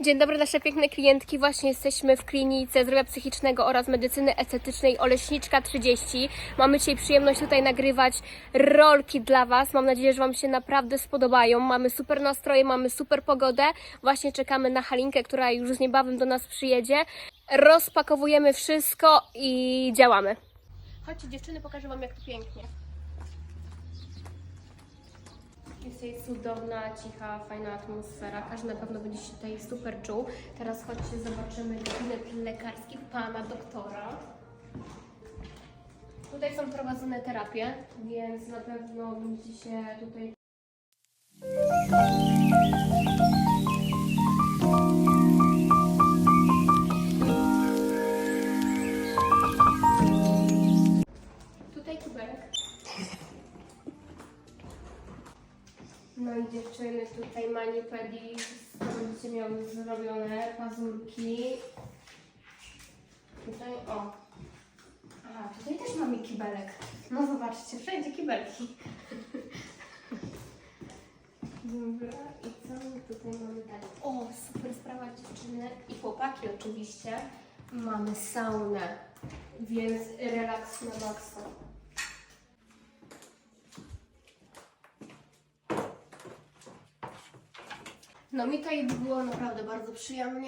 Dzień dobry nasze piękne klientki. Właśnie jesteśmy w klinice zdrowia psychicznego oraz medycyny estetycznej Oleśniczka 30. Mamy dzisiaj przyjemność tutaj nagrywać rolki dla Was. Mam nadzieję, że Wam się naprawdę spodobają. Mamy super nastroje, mamy super pogodę. Właśnie czekamy na Halinkę, która już niebawem do nas przyjedzie. Rozpakowujemy wszystko i działamy. Chodźcie dziewczyny, pokażę Wam jak to pięknie. Jest tutaj cudowna, cicha, fajna atmosfera. Każdy na pewno będzie się tutaj super czuł. Teraz chodźcie, zobaczymy gabinet lekarski pana doktora. Tutaj są prowadzone terapie, więc na pewno będzie się Tutaj No i dziewczyny, tutaj manipedi, wszystko będziecie miały zrobione, pazurki. Tutaj, o. A, tutaj też mamy kibelek. No zobaczcie, wszędzie kibelki. Dobra, i co my tutaj mamy dalej? O, super sprawa dziewczyny i chłopaki oczywiście. Mamy saunę, więc relaks na maksa. No mi tutaj było naprawdę bardzo przyjemnie.